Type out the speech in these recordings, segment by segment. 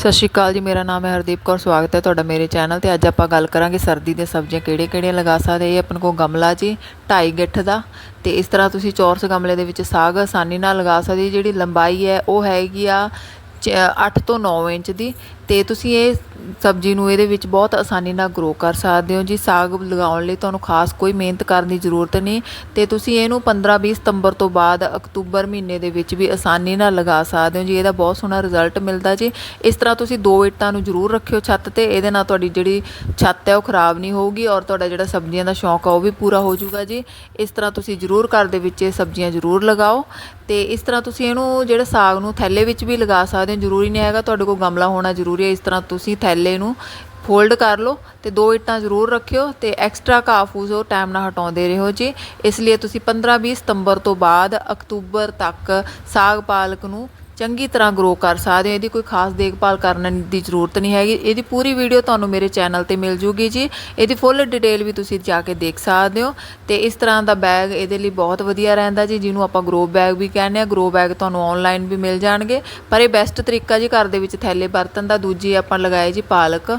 ਸਤਿ ਸ਼੍ਰੀ ਅਕਾਲ ਜੀ, ਮੇਰਾ ਨਾਮ ਹੈ ਹਰਦੀਪ ਕੌਰ, ਸਵਾਗਤ ਹੈ ਤੁਹਾਡਾ ਮੇਰੇ ਚੈਨਲ ਤੇ। ਅੱਜ ਆਪਾਂ ਗੱਲ ਕਰਾਂਗੇ ਸਰਦੀ ਦੀਆਂ ਸਬਜ਼ੀਆਂ ਕਿਹੜੇ-ਕਿਹੜੀਆਂ ਲਗਾ ਸਕਦੇ ਇਹ ਆਪਣੇ ਕੋਲ ਗਮਲਾ ਜੀ 2.5 ਗਿੱਠ ਦਾ ਤੇ ਇਸ ਤਰ੍ਹਾਂ ਤੁਸੀਂ ਚੌਰਸ ਗਮਲੇ ਦੇ ਵਿੱਚ ਸਾਗ ਆਸਾਨੀ ਨਾਲ ਲਗਾ ਸਕਦੇ ਜਿਹੜੀ ਲੰਬਾਈ ਹੈ, ਉਹ ਹੈਗੀ ਆ ਅੱਠ ਤੋਂ 9 ਇੰਚ ਦੀ। ਤੇ ਤੁਸੀਂ ਇਹ ਸਬਜ਼ੀ ਨੂੰ ਇਹਦੇ ਵਿੱਚ ਬਹੁਤ ਆਸਾਨੀ ਨਾਲ ਗਰੋ ਕਰ ਸਕਦੇ ਹੋ। ਜੀ, ਸਾਗ ਲਗਾਉਣ ਲਈ ਤੁਹਾਨੂੰ ਖਾਸ ਕੋਈ ਮਿਹਨਤ ਕਰਨ ਦੀ ਜ਼ਰੂਰਤ ਨਹੀਂ। ਤੇ ਤੁਸੀਂ ਇਹਨੂੰ 15-20 ਸਤੰਬਰ ਤੋਂ ਬਾਅਦ ਅਕਤੂਬਰ ਮਹੀਨੇ ਦੇ ਵਿੱਚ ਵੀ ਆਸਾਨੀ ਨਾਲ ਲਗਾ ਸਕਦੇ ਹੋ। ਜੀ, ਇਹਦਾ ਬਹੁਤ ਸੋਹਣਾ ਰਿਜ਼ਲਟ ਮਿਲਦਾ ਜੀ। ਇਸ ਤਰ੍ਹਾਂ ਤੁਸੀਂ ਦੋ ਇੱਟਾਂ ਨੂੰ ਜ਼ਰੂਰ ਰੱਖਿਓ ਛੱਤ ਤੇ। ਇਹਦੇ ਨਾਲ ਤੁਹਾਡੀ ਜਿਹੜੀ ਛੱਤ ਹੈ ਉਹ ਖਰਾਬ ਨਹੀਂ ਹੋਊਗੀ ਔਰ ਤੁਹਾਡਾ ਜਿਹੜਾ ਸਬਜ਼ੀਆਂ ਦਾ ਸ਼ੌਂਕ ਆ ਉਹ ਵੀ ਪੂਰਾ ਹੋ ਜਾਊਗਾ ਜੀ। ਇਸ ਤਰ੍ਹਾਂ ਤੁਸੀਂ ਜ਼ਰੂਰ ਘਰ ਦੇ ਵਿੱਚ ਇਹ ਸਬਜ਼ੀਆਂ ਜ਼ਰੂਰ ਲਗਾਓ। ਤੇ ਇਸ ਤਰ੍ਹਾਂ ਤੁਸੀਂ ਇਹਨੂੰ ਜਿਹੜੇ ਸਾਗ ਨੂੰ ਥੈਲੇ ਵਿੱਚ ਵੀ ਲਗਾ ਸਕਦੇ ਹੋ ਜ਼ਰੂਰੀ ਨਹੀਂ ਹੈਗਾ, ਤੁਹਾਡੇ ਕੋਲ ਗਮਲਾ ਹੋਣਾ ਜ਼ਰੂਰੀ ਹੈ, ਇਸ ਤਰ੍ਹਾਂ ਤੁਸੀਂ ਥੈਲੇ ਨੂੰ ਫੋਲਡ ਕਰ ਲਓ ਤੇ ਦੋ ਇੱਟਾਂ ਜ਼ਰੂਰ ਰੱਖਿਓ ਤੇ ਐਕਸਟਰਾ ਘਾਹ ਫੂਸ ਉਹ ਟਾਈਮ ਨਾਲ ਹਟਾਉਂਦੇ ਰਹੋ ਜੀ। ਇਸ ਲਈ ਤੁਸੀਂ 15-20 ਸਤੰਬਰ ਤੋਂ ਬਾਅਦ ਅਕਤੂਬਰ ਤੱਕ ਸਾਗ ਪਾਲਕ ਨੂੰ ਚੰਗੀ ਤਰ੍ਹਾਂ ਗਰੋ ਕਰ ਸਕਦੇ ਹੋ। ਇਹਦੀ ਕੋਈ ਖਾਸ ਦੇਖਭਾਲ ਕਰਨ ਦੀ ਜ਼ਰੂਰਤ ਨਹੀਂ ਹੈਗੀ। ਇਹਦੀ ਪੂਰੀ ਵੀਡੀਓ ਤੁਹਾਨੂੰ ਮੇਰੇ ਚੈਨਲ ਤੇ ਮਿਲ ਜੂਗੀ ਜੀ। ਇਹਦੀ ਫੁੱਲ ਡਿਟੇਲ ਵੀ ਤੁਸੀਂ ਜਾ ਕੇ ਦੇਖ ਸਕਦੇ ਹੋ। ਤੇ ਇਸ ਤਰ੍ਹਾਂ ਦਾ ਬੈਗ ਇਹਦੇ ਲਈ ਬਹੁਤ ਵਧੀਆ ਰਹਿੰਦਾ ਜੀ, ਜਿਹਨੂੰ ਆਪਾਂ ਗਰੋ ਬੈਗ ਵੀ ਕਹਿੰਦੇ ਆ ਗਰੋ ਬੈਗ ਤੁਹਾਨੂੰ ਆਨਲਾਈਨ ਵੀ ਮਿਲ ਜਾਣਗੇ। ਪਰ ਇਹ ਬੈਸਟ ਤਰੀਕਾ ਜੀ ਘਰ ਦੇ ਵਿੱਚ ਥੈਲੇ ਬਰਤਨ ਦਾ। ਦੂਜੀ ਆਪਾਂ ਲਗਾਏ ਜੀ ਪਾਲਕ।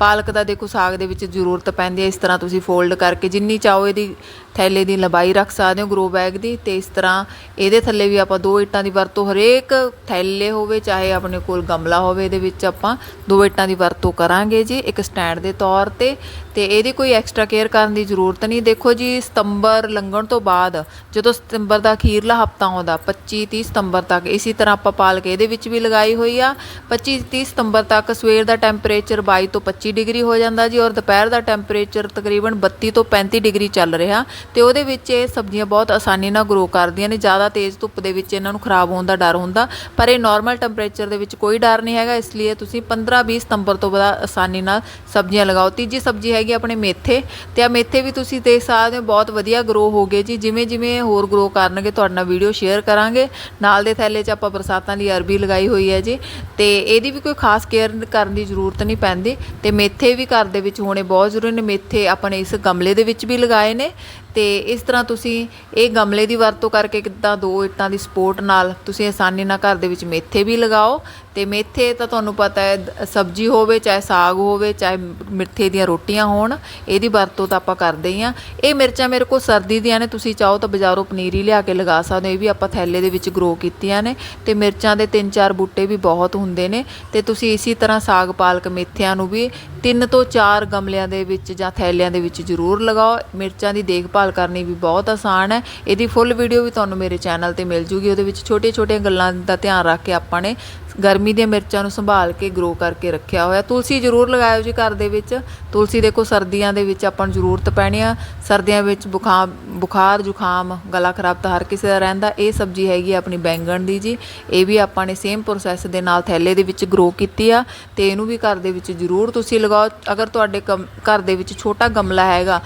ਪਾਲਕ ਦਾ ਦੇਖੋ ਸਾਗ ਦੇ ਵਿੱਚ ਜ਼ਰੂਰਤ ਪੈਂਦੀ ਹੈ। ਇਸ ਤਰ੍ਹਾਂ ਤੁਸੀਂ ਫੋਲਡ ਕਰਕੇ ਜਿੰਨੀ ਚਾਹੋ ਇਹਦੀ ਥੈਲੇ ਦੀ ਲੰਬਾਈ ਰੱਖ ਸਕਦੇ ਹੋ ਗਰੋ ਬੈਗ ਦੀ। ਤੇ ਇਸ ਤਰ੍ਹਾਂ ਇਹਦੇ ਥੱਲੇ ਵੀ ਆਪਾਂ ਦੋ ਇੱਟਾਂ ਦੀ ਵਰਤੋਂ ਹਰੇਕ ਥੈਲੇ ਹੋਵੇ, ਚਾਹੇ ਆਪਣੇ ਕੋਲ ਗਮਲਾ ਹੋਵੇ, ਇਹਦੇ ਵਿੱਚ ਆਪਾਂ ਦੋ ਇੱਟਾਂ ਦੀ ਵਰਤੋਂ ਕਰਾਂਗੇ ਜੀ। ਇੱਕ ਸਟੈਂਡ ਦੇ ਤੌਰ ਤੇ ਤੇ ਇਹਦੀ ਕੋਈ ਐਕਸਟਰਾ ਕੇਅਰ ਕਰਨ ਦੀ ਜ਼ਰੂਰਤ ਨਹੀਂ। ਦੇਖੋ ਜੀ, ਸਤੰਬਰ ਲੰਘਣ ਤੋਂ ਬਾਅਦ ਜਦੋਂ ਸਤੰਬਰ ਦਾ ਅਖੀਰਲਾ ਹਫਤਾ ਆਉਂਦਾ 25 30 ਸਤੰਬਰ ਤੱਕ, ਇਸੇ ਤਰ੍ਹਾਂ ਆਪਾਂ ਪਾਲਕ ਇਹਦੇ ਵਿੱਚ ਵੀ ਲਗਾਈ ਹੋਈ ਆ। 25 30 ਸਤੰਬਰ ਤੱਕ ਸਵੇਰ ਦਾ ਟੈਂਪਰੇਚਰ 22 ਤੋਂ 25 ਡਿਗਰੀ ਹੋ ਜਾਂਦਾ ਜੀ ਔਰ ਦੁਪਹਿਰ ਦਾ ਟੈਂਪਰੇਚਰ ਤਕਰੀਬਨ 32 ਤੋਂ 35 ਡਿਗਰੀ ਚੱਲ ਰਿਹਾ ਤੇ ਉਹਦੇ ਵਿੱਚ ਇਹ ਸਬਜ਼ੀਆਂ ਬਹੁਤ ਆਸਾਨੀ ਨਾਲ ਗਰੋ ਕਰਦੀਆਂ ਨੇ। ਜ਼ਿਆਦਾ ਤੇਜ਼ ਧੁੱਪ ਦੇ ਵਿੱਚ ਇਹਨਾਂ ਨੂੰ ਖਰਾਬ ਹੋਣ ਦਾ ਡਰ ਹੁੰਦਾ, ਪਰ ਇਹ ਨਾਰਮਲ ਟੈਂਪਰੇਚਰ ਦੇ ਵਿੱਚ ਕੋਈ ਡਰ ਨਹੀਂ ਹੈਗਾ, ਇਸ ਲਈ ਤੁਸੀਂ 15-20 ਸਤੰਬਰ ਤੋਂ ਬਾਅਦ ਆਸਾਨੀ ਨਾਲ ਸਬਜ਼ੀਆਂ ਲਗਾਓ। ਤੀਜੀ ਸਬਜ਼ੀ ਹੈਗੀ ਆਪਣੇ ਮੇਥੇ ਤੇ ਆ ਮੇਥੇ ਵੀ ਤੁਸੀਂ ਦੇਖ ਸਕਦੇ ਹੋ, ਬਹੁਤ ਵਧੀਆ ਗਰੋ ਹੋ ਗਏ ਜੀ। ਜਿਵੇਂ ਜਿਵੇਂ ਹੋਰ ਗਰੋ ਕਰਨਗੇ, ਤੁਹਾਡੇ ਨਾਲ ਵੀਡੀਓ ਸ਼ੇਅਰ ਕਰਾਂਗੇ। ਨਾਲ ਦੇ ਥੈਲੇ 'ਚ ਆਪਾਂ ਬਰਸਾਤਾਂ ਲਈ ਅਰਬੀ ਲਗਾਈ ਹੋਈ ਹੈ ਜੀ। ਤੇ ਇਹਦੀ ਵੀ ਕੋਈ ਖਾਸ ਕੇਅਰ ਕਰਨ ਦੀ ਜ਼ਰੂਰਤ ਨਹੀਂ ਪੈਂਦੀ। ਤੇ ਮੇਥੇ ਵੀ ਘਰ ਦੇ ਵਿੱਚ ਹੋਣੇ ਬਹੁਤ ਜ਼ਰੂਰੀ ਨੇ। ਮੇਥੇ ਆਪਣੇ ਇਸ ਗਮਲੇ ਦੇ ਵਿੱਚ ਵੀ ਲਗਾਏ ਨੇ। ਤੇ ਇਸ ਤਰ੍ਹਾਂ ਤੁਸੀਂ ਇਹ ਗਮਲੇ ਦੀ ਵਰਤੋਂ ਕਰਕੇ ਕਿੱਦਾਂ ਦੋ ਇੱਟਾਂ ਦੀ ਸਪੋਰਟ ਨਾਲ ਤੁਸੀਂ ਆਸਾਨੀ ਨਾਲ ਘਰ ਦੇ ਵਿੱਚ ਮੇਥੇ ਵੀ ਲਗਾਓ ਤੇ ਮੇਥੇ ਤਾਂ ਤੁਹਾਨੂੰ ਪਤਾ ਹੈ ਸਬਜ਼ੀ ਹੋਵੇ, ਚਾਹੇ ਸਾਗ ਹੋਵੇ, ਚਾਹੇ ਮਿੱਠੇ ਦੀਆਂ ਰੋਟੀਆਂ ਹੋਣ, ਇਹਦੀ ਵਰਤੋਂ ਤਾਂ ਆਪਾਂ ਕਰਦੇ ਹੀ ਆ ਇਹ ਮਿਰਚਾਂ ਮੇਰੇ ਕੋਲ ਸਰਦੀ ਦੀਆਂ ਨੇ, ਤੁਸੀਂ ਚਾਹੋ ਤਾਂ ਬਾਜ਼ਾਰੋਂ ਪਨੀਰੀ ਲਿਆ ਕੇ ਲਗਾ ਸਕਦੇ ਹੋ, ਇਹ ਵੀ ਆਪਾਂ ਥੈਲੇ ਦੇ ਵਿੱਚ ਗਰੋ ਕੀਤੀਆਂ ਨੇ ਤੇ ਮਿਰਚਾਂ ਦੇ ਤਿੰਨ ਚਾਰ ਬੂਟੇ ਵੀ ਬਹੁਤ ਹੁੰਦੇ ਨੇ ਤੇ ਤੁਸੀਂ ਇਸੇ ਤਰ੍ਹਾਂ ਸਾਗ ਪਾਲਕ ਮੇਥਿਆਂ ਨੂੰ ਵੀ ਤਿੰਨ ਤੋਂ ਚਾਰ ਗਮਲਿਆਂ ਦੇ ਵਿੱਚ ਜਾਂ ਥੈਲਿਆਂ ਦੇ ਵਿੱਚ ਜ਼ਰੂਰ ਲਗਾਓ। ਮਿਰਚਾਂ ਦੀ ਦੇਖਭਾਲ ਕਰਨੀ ਵੀ ਬਹੁਤ ਆਸਾਨ ਹੈ। ਇਹਦੀ ਫੁੱਲ ਵੀਡੀਓ ਵੀ ਤੁਹਾਨੂੰ ਮੇਰੇ ਚੈਨਲ ਤੇ ਮਿਲ ਜੂਗੀ। ਉਹਦੇ ਵਿੱਚ ਛੋਟੀਆਂ-ਛੋਟੀਆਂ ਗੱਲਾਂ ਦਾ ਧਿਆਨ ਰੱਖ ਕੇ ਆਪਾਂ ਨੇ ਗਰਮੀ ਦੀਆਂ ਮਿਰਚਾਂ ਨੂੰ ਸੰਭਾਲ ਕੇ ਗਰੋ ਕਰਕੇ ਰੱਖਿਆ ਹੋਇਆ। ਤੁਲਸੀ ਜ਼ਰੂਰ ਲਗਾਇਓ ਜੀ ਘਰ ਦੇ ਵਿੱਚ। ਤੁਲਸੀ ਦੇਖੋ, ਸਰਦੀਆਂ ਦੇ ਵਿੱਚ ਆਪਾਂ ਨੂੰ ਜ਼ਰੂਰਤ ਪੈਣੀ ਆ। ਸਰਦੀਆਂ ਵਿੱਚ ਬੁਖਾਰ ਬੁਖਾਰ, ਜ਼ੁਕਾਮ, ਗਲਾ ਖਰਾਬ ਤਾਂ ਹਰ ਕਿਸੇ ਦਾ ਰਹਿੰਦਾ। ਇਹ ਸਬਜ਼ੀ ਹੈਗੀ ਆ ਆਪਣੀ ਬੈਂਗਣ ਦੀ ਜੀ। ਇਹ ਵੀ ਆਪਾਂ ਨੇ ਸੇਮ ਪ੍ਰੋਸੈਸ ਦੇ ਨਾਲ ਥੈਲੇ ਦੇ ਵਿੱਚ ਗਰੋ ਕੀਤੀ ਆ। ਤੇ ਇਹਨੂੰ ਵੀ ਘਰ ਦੇ ਵਿੱਚ ਜ਼ਰੂਰ ਤੁਸੀਂ ਲਗਾਓ। ਅਗਰ ਤੁਹਾਡੇ ਕਮ- ਘਰ ਦੇ ਵਿੱਚ ਛੋਟਾ ਗਮਲਾ ਹੈਗਾ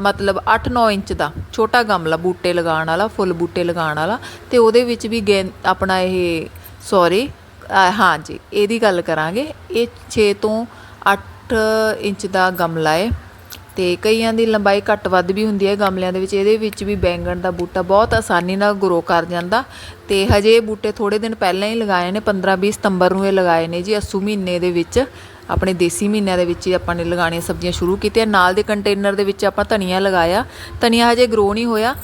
ਮਤਲਬ 8-9 ਇੰਚ ਦਾ, ਛੋਟਾ ਗਮਲਾ, ਬੂਟੇ ਲਗਾਉਣ ਵਾਲਾ, ਫੁੱਲ ਬੂਟੇ ਲਗਾਉਣ ਵਾਲਾ, ਤੇ ਉਹਦੇ ਵਿੱਚ ਵੀ ਗੇਂ, ਆਪਣਾ ਇਹ ਸੌਰੀ ਹਾਂਜੀ ਇਹਦੀ ਗੱਲ ਕਰਾਂਗੇ। ਇਹ 6 ਤੋਂ 8 ਇੰਚ ਦਾ ਗਮਲਾ ਹੈ ਤੇ ਕਈਆਂ ਦੀ ਲੰਬਾਈ ਘੱਟ ਵੱਧ ਵੀ ਹੁੰਦੀ ਹੈ ਗਮਲਿਆਂ ਦੇ ਵਿੱਚ। ਇਹਦੇ ਵਿੱਚ ਵੀ ਬੈਂਗਣ ਦਾ ਬੂਟਾ ਬਹੁਤ ਆਸਾਨੀ ਨਾਲ ਗਰੋ ਕਰ ਜਾਂਦਾ, ਤੇ ਹਜੇ ਇਹ ਬੂਟੇ ਥੋੜੇ ਦਿਨ ਪਹਿਲਾਂ ਹੀ ਲਗਾਏ ਨੇ 15-20 ਸਤੰਬਰ ਨੂੰ ਇਹ ਲਗਾਏ ਨੇ ਜੀ, ਅਸੂ ਮਹੀਨੇ ਦੇ ਵਿੱਚ। ਆਪਣੇ ਦੇਸੀ ਮਹੀਨਿਆਂ ਦੇ ਵਿੱਚ ਹੀ ਆਪਾਂ ਨੇ ਲਗਾਉਣੀਆਂ ਸਬਜ਼ੀਆਂ ਸ਼ੁਰੂ ਕੀਤੀਆਂ। ਨਾਲ ਦੇ ਕੰਟੇਨਰ ਦੇ ਵਿੱਚ ਆਪਾਂ ਧਨੀਆ ਲਗਾਇਆ। ਧਨੀਆ ਹਜੇ ਗਰੋ ਨਹੀਂ ਹੋਇਆ।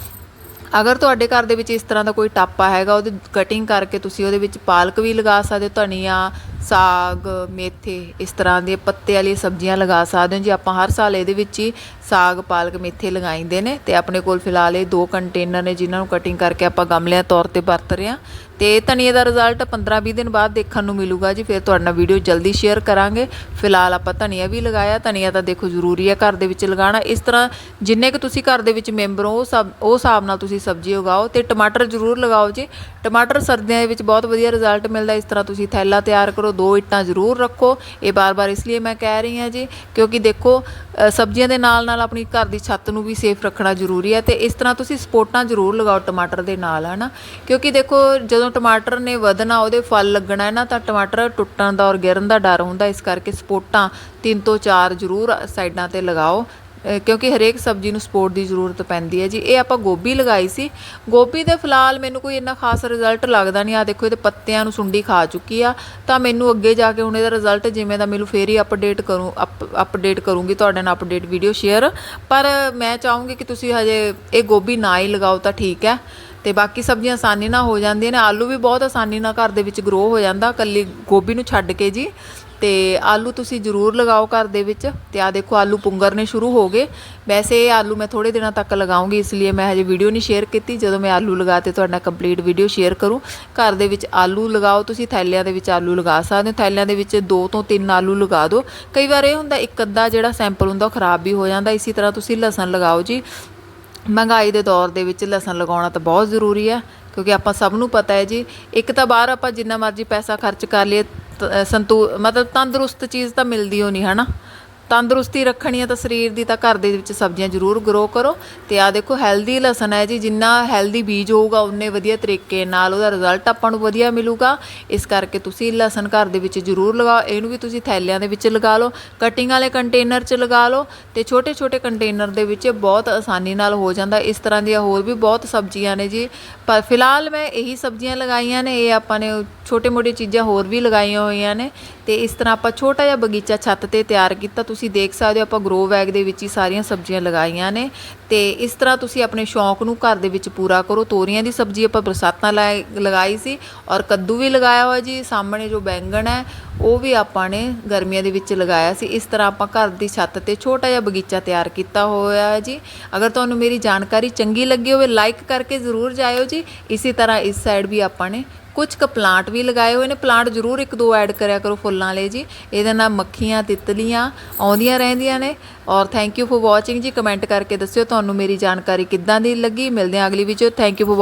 ਅਗਰ ਤੁਹਾਡੇ ਘਰ ਦੇ ਵਿੱਚ ਇਸ ਤਰ੍ਹਾਂ ਦਾ ਕੋਈ ਟਾਪਾ ਹੈਗਾ, ਉਹਦੀ ਕਟਿੰਗ ਕਰਕੇ ਤੁਸੀਂ ਉਹਦੇ ਵਿੱਚ ਪਾਲਕ ਵੀ ਲਗਾ ਸਕਦੇ ਹੋ, ਧਨੀਆ ਸਾਗ, ਮੇਥੇ, ਇਸ ਤਰ੍ਹਾਂ ਦੇ ਪੱਤੇ ਵਾਲੀ ਸਬਜ਼ੀਆਂ ਲਗਾ ਸਕਦੇ ਹੋ ਜੀ। ਆਪਾਂ ਹਰ ਸਾਲ ਇਹਦੇ ਵਿੱਚ ਹੀ ਸਾਗ, ਪਾਲਕ, ਮੇਥੇ ਲਗਾਈਂਦੇ ਨੇ ਤੇ ਆਪਣੇ ਕੋਲ ਫਿਲਹਾਲ ਇਹ ਦੋ ਕੰਟੇਨਰ ਨੇ ਜਿਨ੍ਹਾਂ ਨੂੰ ਕਟਿੰਗ ਕਰਕੇ ਆਪਾਂ ਗਮਲਿਆਂ ਤੌਰ ਤੇ ਵਰਤ ਰਹੇ ਹਾਂ। ਤੇ ਧਨੀਏ ਦਾ ਰਿਜ਼ਲਟ 15-20 ਦਿਨ ਬਾਅਦ ਦੇਖਣ ਨੂੰ ਮਿਲੂਗਾ ਜੀ। ਫਿਰ ਤੁਹਾਡੇ ਨਾਲ ਵੀਡੀਓ ਜਲਦੀ ਸ਼ੇਅਰ ਕਰਾਂਗੇ। ਫਿਲਹਾਲ ਆਪਾਂ ਧਨੀਆ ਵੀ ਲਗਾਇਆ। ਧਨੀਆ ਤਾਂ ਦੇਖੋ ਜ਼ਰੂਰੀ ਹੈ ਘਰ ਦੇ ਵਿੱਚ ਲਗਾਉਣਾ। ਇਸ ਤਰ੍ਹਾਂ ਜਿੰਨੇ ਕਿ ਤੁਸੀਂ ਘਰ ਦੇ ਵਿੱਚ ਮੈਂਬਰ ਹੋ ਉਹ ਸਭ ਉਹ ਹਿਸਾਬ ਨਾਲ ਤੁਸੀਂ ਸਬਜ਼ੀ ਉਗਾਓ ਤੇ ਟਮਾਟਰ ਜ਼ਰੂਰ ਲਗਾਓ ਜੀ। ਟਮਾਟਰ ਸਰਦੀਆਂ ਦੇ ਵਿੱਚ ਬਹੁਤ ਵਧੀਆ ਰਿਜ਼ਲਟ ਮਿਲਦਾ ਇਸ ਤਰ੍ਹਾਂ ਤੁਸੀਂ ਥੈਲਾ ਤਿਆਰ ਕਰੋ, ਦੋ ਇੱਟਾਂ ਜ਼ਰੂਰ ਰੱਖੋ। ਇਹ ਬਾਰ-ਬਾਰ ਇਸ ਲਈ ਮੈਂ ਕਹਿ ਰਹੀ ਹਾਂ ਜੀ, ਕਿਉਂਕਿ ਦੇਖੋ ਸਬਜ਼ੀਆਂ ਦੇ ਨਾਲ-ਨਾਲ ਆਪਣੀ ਘਰ ਦੀ ਛੱਤ ਨੂੰ ਵੀ ਸੇਫ ਰੱਖਣਾ ਜ਼ਰੂਰੀ ਹੈ ਤੇ ਇਸ ਤਰ੍ਹਾਂ ਤੁਸੀਂ ਸਪੋਰਟਾਂ ਜ਼ਰੂਰ ਲਗਾਓ ਟਮਾਟਰ ਦੇ ਨਾਲ, ਹਨਾ? ਕਿਉਂਕਿ ਦੇਖੋ, ਜਦੋਂ ਟਮਾਟਰ ਨੇ ਵਧਣਾ, ਉਹਦੇ ਫਲ ਲੱਗਣਾ ਹੈ ਨਾ, ਤਾਂ ਟਮਾਟਰ ਟੁੱਟਣ ਦਾ ਔਰ ਗਿਰਨ ਦਾ ਡਰ ਹੁੰਦਾ। ਇਸ ਕਰਕੇ ਸਪੋਰਟਾਂ ਤਿੰਨ ਤੋਂ ਚਾਰ ਜ਼ਰੂਰ ਸਾਈਡਾਂ ਤੇ ਲਗਾਓ ਕਿਉਂਕਿ ਹਰੇਕ ਸਬਜ਼ੀ ਨੂੰ ਸਪੋਰਟ ਦੀ ਜ਼ਰੂਰਤ ਪੈਂਦੀ ਹੈ ਜੀ। ਇਹ ਆਪਾਂ ਗੋਭੀ ਲਗਾਈ ਸੀ। ਗੋਭੀ ਦੇ ਫਿਲਹਾਲ ਮੈਨੂੰ ਕੋਈ ਇੰਨਾ ਖਾਸ ਰਿਜ਼ਲਟ ਲੱਗਦਾ ਨਹੀਂ। ਆ ਦੇਖੋ ਇਹਦੇ ਪੱਤਿਆਂ ਨੂੰ ਸੁੰਡੀ ਖਾ ਚੁੱਕੀ ਆ। ਤਾਂ ਮੈਨੂੰ ਅੱਗੇ ਜਾ ਕੇ ਹੁਣ ਇਹਦਾ ਰਿਜ਼ਲਟ ਜਿਵੇਂ ਦਾ ਮੈਨੂੰ ਫੇਰ ਹੀ ਅਪਡੇਟ ਕਰੂੰ ਅਪਡੇਟ ਕਰੂੰਗੀ ਤੁਹਾਡੇ ਨਾਲ ਅਪਡੇਟ ਵੀਡੀਓ ਸ਼ੇਅਰ ਪਰ ਮੈਂ ਚਾਹੂੰਗੀ ਕਿ ਤੁਸੀਂ ਹਜੇ ਇਹ ਗੋਭੀ ਨਾ ਹੀ ਲਗਾਓ ਤਾਂ ਠੀਕ ਹੈ। ਤੇ ਬਾਕੀ ਸਬਜ਼ੀਆਂ ਆਸਾਨੀ ਨਾਲ ਹੋ ਜਾਂਦੀਆਂ ਨੇ। ਆਲੂ ਵੀ ਬਹੁਤ ਆਸਾਨੀ ਨਾਲ ਘਰ ਦੇ ਵਿੱਚ ਗਰੋ ਹੋ ਜਾਂਦਾ। ਕੱਲੀ ਗੋਭੀ ਨੂੰ ਛੱਡ ਕੇ ਜੀ। ਤੇ ਆਲੂ ਤੁਸੀਂ ਜ਼ਰੂਰ ਲਗਾਓ ਘਰ ਦੇ ਵਿੱਚ। ਤੇ ਆ ਦੇਖੋ ਆਲੂ ਪੁੰਗਰਨੇ ਸ਼ੁਰੂ ਹੋ ਗਏ। ਵੈਸੇ ਇਹ ਆਲੂ ਮੈਂ ਥੋੜੇ ਦਿਨਾਂ ਤੱਕ ਲਗਾਉਂਗੀ, ਇਸ ਲਈ ਮੈਂ ਹਜੇ ਵੀਡੀਓ ਨਹੀਂ ਸ਼ੇਅਰ ਕੀਤੀ। ਜਦੋਂ ਮੈਂ ਆਲੂ ਲਗਾਤੇ ਤੁਹਾਡੇ ਤੁਹਾਡਾ ਕੰਪਲੀਟ ਵੀਡੀਓ ਸ਼ੇਅਰ ਕਰੂੰ। ਘਰ ਦੇ ਵਿੱਚ ਆਲੂ ਲਗਾਓ, ਤੁਸੀਂ ਥੈਲਿਆਂ ਦੇ ਵਿੱਚ ਆਲੂ ਲਗਾ ਸਕਦੇ ਹੋ। ਥੈਲਿਆਂ ਦੇ ਵਿੱਚ ਦੋ ਤੋਂ ਤਿੰਨ ਆਲੂ ਲਗਾ ਦਿਓ। ਕਈ ਵਾਰ ਇਹ ਹੁੰਦਾ, ਇੱਕ ਅੱਧਾ ਜਿਹੜਾ ਸੈਂਪਲ ਹੁੰਦਾ ਉਹ ਖਰਾਬ ਵੀ ਹੋ ਜਾਂਦਾ। ਇਸੇ ਤਰ੍ਹਾਂ ਤੁਸੀਂ ਲਸਣ ਲਗਾਓ ਜੀ। ਮਹਿੰਗਾਈ ਦੇ ਦੌਰ ਦੇ ਵਿੱਚ ਲਸਣ ਲਗਾਉਣਾ ਤਾਂ ਬਹੁਤ ਜ਼ਰੂਰੀ ਹੈ, ਕਿਉਂਕਿ ਆਪਾਂ ਸਭ ਨੂੰ ਪਤਾ ਹੈ ਜੀ। ਇੱਕ ਤਾਂ ਬਾਹਰ ਆਪਾਂ ਜਿੰਨਾ ਮਰਜ਼ੀ ਪੈਸਾ ਖਰਚ ਕਰ ਲਈਏ ਸੰਤੂ ਮਤਲਬ ਤੰਦਰੁਸਤ ਚੀਜ਼ ਤਾਂ ਮਿਲਦੀ ਹੋ ਨਹੀਂ ਹਨਾ? ਤੰਦਰੁਸਤੀ ਰੱਖਣੀ ਹੈ ਤਾਂ ਸਰੀਰ ਦੀ ਤਾਂ ਘਰ ਦੇ ਵਿੱਚ ਸਬਜ਼ੀਆਂ ਜ਼ਰੂਰ ਗਰੋ ਕਰੋ। ਤੇ ਆ ਦੇਖੋ ਹੈਲਦੀ ਲਸਣ ਹੈ ਜੀ, ਜਿੰਨਾ ਹੈਲਦੀ ਬੀਜ ਹੋਊਗਾ, ਉਨੇ ਵਧੀਆ ਤਰੀਕੇ ਨਾਲ ਉਹਦਾ ਰਿਜ਼ਲਟ ਆਪਾਂ ਨੂੰ ਵਧੀਆ ਮਿਲੂਗਾ। ਇਸ ਕਰਕੇ ਤੁਸੀਂ ਲਸਣ ਘਰ ਦੇ ਵਿੱਚ ਜ਼ਰੂਰ ਲਗਾਓ, ਇਹਨੂੰ ਵੀ ਤੁਸੀਂ ਥੈਲਿਆਂ ਦੇ ਵਿੱਚ ਲਗਾ ਲਓ ਕਟਿੰਗ ਵਾਲੇ ਕੰਟੇਨਰ 'ਚ ਲਗਾ ਲਓ ਤੇ ਛੋਟੇ ਛੋਟੇ ਕੰਟੇਨਰ ਦੇ ਵਿੱਚ ਬਹੁਤ ਆਸਾਨੀ ਨਾਲ ਹੋ ਜਾਂਦਾ। ਇਸ ਤਰ੍ਹਾਂ ਦੀਆਂ ਹੋਰ ਵੀ ਬਹੁਤ ਸਬਜ਼ੀਆਂ ਨੇ ਜੀ। ਪਰ ਫਿਲਹਾਲ ਮੈਂ ਇਹੀ ਸਬਜ਼ੀਆਂ ਲਗਾਈਆਂ ਨੇ, ਇਹ ਆਪਾਂ ਨੇ ਛੋਟੇ ਮੋਟੇ ਚੀਜ਼ਾਂ ਹੋਰ ਵੀ ਲਗਾਈਆਂ ਹੋਈਆਂ ਨੇ। ਤੇ ਇਸ ਤਰ੍ਹਾਂ ਆਪਾਂ ਛੋਟਾ ਜਿਹਾ ਬਗੀਚਾ ਛੱਤ ਤੇ ਤਿਆਰ ਕੀਤਾ। ਤੁਸੀਂ ਦੇਖ ਸਕਦੇ ਹੋ ਆਪਾਂ ਗਰੋ ਬੈਗ ਦੇ ਵਿੱਚ ਹੀ ਸਾਰੀਆਂ ਸਬਜ਼ੀਆਂ ਲਗਾਈਆਂ ਨੇ ਤੇ ਇਸ ਤਰ੍ਹਾਂ ਤੁਸੀਂ ਆਪਣੇ ਸ਼ੌਂਕ ਨੂੰ ਘਰ ਦੇ ਵਿੱਚ ਪੂਰਾ ਕਰੋ। ਤੋਰੀਆਂ ਦੀ ਸਬਜ਼ੀ ਆਪਾਂ ਬਰਸਾਤਾਂ ਲਾਏ, ਲਗਾਈ ਸੀ ਔਰ ਕੱਦੂ ਵੀ ਲਗਾਇਆ ਹੋਇਆ ਜੀ, ਸਾਹਮਣੇ ਜੋ ਬੈਂਗਣ ਹੈ, ਉਹ ਵੀ ਆਪਾਂ ਨੇ ਗਰਮੀਆਂ ਦੇ ਵਿੱਚ ਲਗਾਇਆ ਸੀ। ਇਸ ਤਰ੍ਹਾਂ ਆਪਾਂ ਘਰ ਦੀ ਛੱਤ ਤੇ ਛੋਟਾ ਜਿਹਾ ਬਗੀਚਾ ਤਿਆਰ ਕੀਤਾ ਹੋਇਆ ਹੈ ਜੀ। ਅਗਰ ਤੁਹਾਨੂੰ ਮੇਰੀ ਜਾਣਕਾਰੀ ਚੰਗੀ ਲੱਗੀ ਹੋਵੇ ਲਾਈਕ ਕਰਕੇ ਜ਼ਰੂਰ ਜਾਇਓ ਜੀ। ਇਸੇ ਤਰ੍ਹਾਂ ਇਸ ਸਾਈਡ ਵੀ ਆਪਾਂ ਨੇ ਕੁਝ ਕੁ ਪਲਾਂਟ ਵੀ ਲਗਾਏ ਹੋਏ ਨੇ। ਪਲਾਂਟ ਜ਼ਰੂਰ ਇੱਕ ਦੋ ਐਡ ਕਰਿਆ ਕਰੋ ਫੁੱਲਾਂ ਵਾਲੇ ਜੀ। ਇਹਦੇ ਨਾਲ ਮੱਖੀਆਂ, ਤਿਤਲੀਆਂ ਆਉਂਦੀਆਂ ਰਹਿੰਦੀਆਂ ਨੇ। ਔਰ ਥੈਂਕ ਯੂ ਫॉर ਵਾਚਿੰਗ ਜੀ। ਕਮੈਂਟ ਕਰਕੇ ਦੱਸਿਓ ਤੁਹਾਨੂੰ ਮੇਰੀ ਜਾਣਕਾਰੀ ਕਿੱਦਾਂ ਦੀ ਲੱਗੀ। ਮਿਲਦੇ ਹਾਂ ਅਗਲੀ ਵੀਡੀਓ ਥੈਂਕ ਯੂ ਫॉर